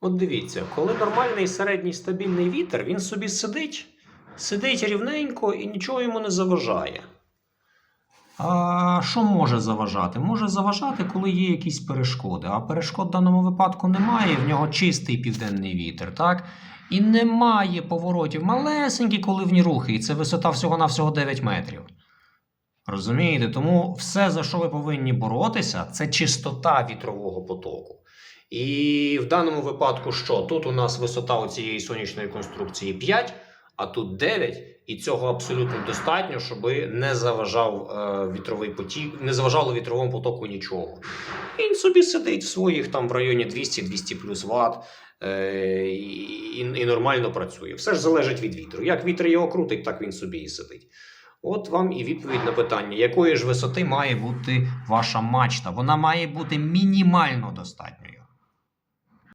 От дивіться, коли нормальний середній стабільний вітер, він собі сидить, сидить рівненько і нічого йому не заважає. А що може заважати? Може заважати, коли є якісь перешкоди. А перешкод в даному випадку немає, в нього чистий південний вітер, так? І немає поворотів малесенькі коливні рухи, і це висота всього-навсього 9 метрів. Розумієте? Тому все, за що ви повинні боротися, це чистота вітрового потоку. І в даному випадку що? Тут у нас висота цієї сонячної конструкції 5, а тут 9. І цього абсолютно достатньо, щоб не заважав е, вітровий потік, не заважало вітровому потоку нічого. Він собі сидить в своїх там в районі 200-200 плюс ватт е, і, і нормально працює. Все ж залежить від вітру. Як вітер його крутить, так він собі і сидить. От вам і відповідь на питання, якої ж висоти має бути ваша мачта. Вона має бути мінімально достатньою.